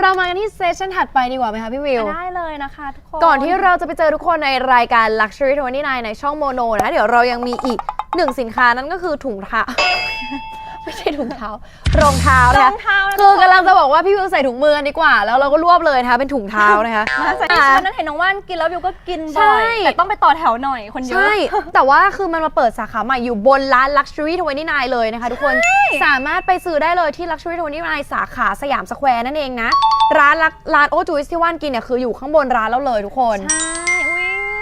เรามากันที่เซสชั่นถัดไปดีกว่าไหมคะพี่วิว ได้เลยนะคะทุกคน ก่อนที่เราจะไปเจอทุกคนในรายการ Luxury 29ในช่องโมโนนะเดี๋ยวเรายังมีอีกหนึ่งสินค้านั่นก็คือถุงเท้า ไม่ใช่ถุงเท้ารองเท้ารนะอคะงเท้านะ คือกำลังจะบอกว่าพี่วิวใส่ถุงมือกันดีกว่า แล้วเราก็รวบเลยนะคะเป็นถุงเท้านะคะมาจากที่ชวนนั้นเห็นน้องว่านกินแล้ววิวก็กินใช่ บ่อยแต่ต้องไปต่อแถวหน่อยคนเยอะ ใช่ แต่ว่าคือมันมาเปิดสาขาใหม่อยู่บนร้าน Luxury 29 เลยนะคะทุกคน สามารถไปซื้อได้เลยที่ Luxury 29 สาขาสยามสแควร์นั่นเองนะ ร้านลักร้านโอจูสที่ว่านกินเนี่ยคืออยู่ข้างบนร้านแล้วเลยทุกคน ใช่อุ๊ย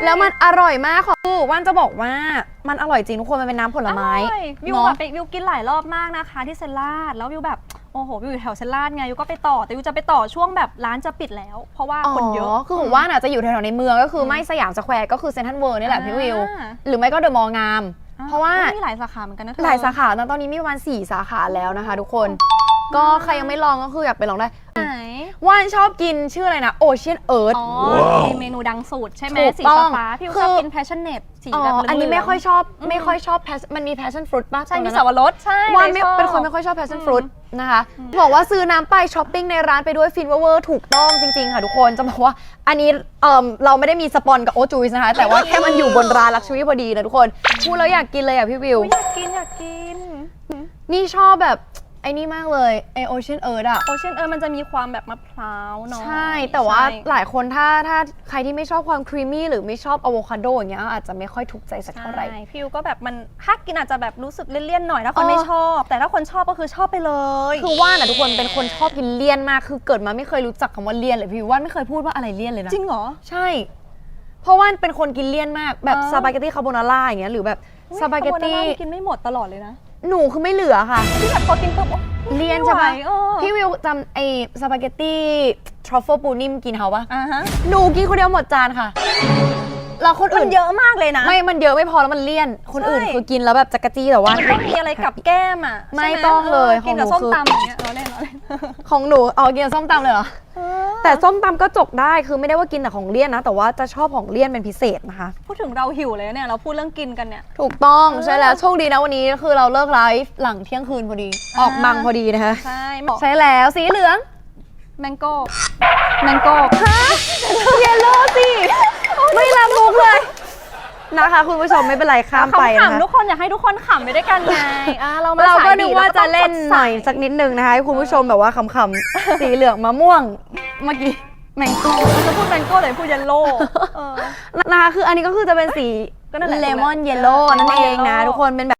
แล้วมันอร่อยมากของคือว่านจะบอกว่ามันอร่อยจริงทุกคนมันเป็นน้ำผลไม้อร่อยวิวเนาะแบบไปวิวกินหลายรอบมากนะคะ ที่เซนลาดแล้ววิวแบบโอ้โหวิวอยู่แถวเซนลาดไงวิวก็ไปต่อแต่วิวจะไปต่อช่วงแบบร้านจะปิดแล้ว เพราะว่าคนเยอะ คือของว่านอาจจะอยู่แถวๆในเมืองก็คือไม่สยามสแควร์ก็คือเซนทรัลเวิร์นี่แหละพี่วิว อ่าหรือไม่ก็เดอะมอลล์งาม เพราะว่ามีหลายสาขาเหมือนกันนะเธอ หลายสาขานะตอนนี้มีประมาณ4สาขาแล้วนะคะ ทุกคน ก็ใครยังไม่ลองก็คืออยากไปลองได้ไหน ว่านชอบกินชื่ออะไรนะโอเชียนเอิร์ธ อ๋อมีเมนูดังสูตรใช่ไหมถูกสีต้องฟ้าๆพี่วิวคือชอบกิน passionate สีอ๋อแบบเหลืงๆอันนี้ไม่ค่อยชอบอืมไม่ค่อยชอบ passion- มันมี passion fruit ป่ะใช่ตรงมีนั้นสัอะบปะรดใช่ว่านไม่ลยชอบ เป็นคนไม่ค่อยชอบ passion อืม fruit นะคะ บอกว่าซื้อน้ำไปช้อปปิ้งในร้านไปด้วยฟินเวอร์ถูกต้องจริง ๆ ค่ะทุกคน จะบอกว่าอันนี้เอ่อเราไม่ได้มีสปอนกับโอจูสนะคะ แต่ว่าแค่มันอยู่บนร้านลักชัวรี่พอดีนะทุกคนพูดแล้วอยากกินเลยอะพี่วิว อุ๊ยอยากกินอยากกิน นี่ชอบแบบ ไอ้นี่มากเลยไอโอเชียนเอิร์ดอะโอเชียนเออมันจะมีความแบบมะพร้าวเนาะใช่ แต่ว่าใช่หลายคนถ้าถ้าใครที่ไม่ชอบความครีมมี่หรือไม่ชอบอะโวคาโดอย่างเงี้ยอาจจะไม่ค่อยถูกใจสักเท่าไหร่ใช่พิวก็แบบมันถ้ากินอาจจะแบบรู้สึกเลี่ยนๆหน่อยถ้าคนเออไม่ชอบ แต่ถ้าคนชอบก็คือชอบไปเลยคือว่านอะทุกคนเป็นคนชอบกินเลี่ยนมาก คือเกิดมาไม่เคยรู้จักคำว่าเลี่ยนเลยพี่ว่านไม่เคยพูดว่าอะไรเลี่ยนเลยนะ จริงเหรอ ใช่ เพราะว่านเป็นคนกินเลี่ยนมากแบบอ๋อ สปาเกตตี้คาโบนาร่าอย่างเงี้ยหรือแบบอุ๊ยสปาเกตตี้คโบนาร่ากินไม่หมดตลอดเลยนะ หนูคือไม่เหลือค่ะ ที่แบบพอกินปุ๊บโอ๊เลี่ยนใช่ปะไม่ไหวเออพี่วิวจำไอ้สปาเกตตี้ทรัฟเฟิลปูนิ่มกินเขาปะอ่าฮะหนูกินคนเดียวหมดจานค่ะ แล้วคนมันอื่นเยอะมากเลยนะไม่มันเยอะไม่พอแล้วมันเลี่ยน คนอื่นใช่คือกินแล้วแบบจักระจี้แต่ว่า มันต้องมีอะไรกับแก้มอะไม่ใช่หต้องเลยกินกับของหนูส้มคือ ตำอย่างเงี้ยเราเล่นเราเล่นของหนูเอากินส้มตำเลยเหรอ แต่ส้มตำก็จกได้คือไม่ได้ว่ากินแต่ของเลี่ยนนะ แต่ว่าจะชอบของเลี่ยนเป็นพิเศษนะคะ พูดถึงเราหิวเลยเนี่ยเราพูดเรื่องกินกันเนี่ย ถูกต้องใช่แล้วโชคดีนะวันนี้คือเราเลิกไลฟ์หลังเที่ยงคืนพอดี ออกมังพอดีนะคะใช่เหมาะใช่แล้วสีเหลืองแมงโก้แมงโก้เยลโล่สิไม่รับมุกเลยนะคะ คุณผู้ชมไม่เป็นไรข้ามไปนะคะขำๆทุกคนอยากให้ทุกคนขำไปด้วยกันไงอะเรามาเราก็สยนึกดีว่าจะเล่นราก็ต้องสดหใสน่อยสักนิดนึงนะคะให้คุณผู้ชมแบบว่าขำๆสีเหลืองมะม่วง เมื่อกี้แมงโก้จะพูดแมงโก้หรือพูดเยลโล่เออ นะคะคืออันนี้ก็คือจะเป็นสีก็นั่นแหละ เลมอนถูกแล้วเยลโล่เออนั่นเอง lemon นะ yellow ทุกคนเป็นแบบ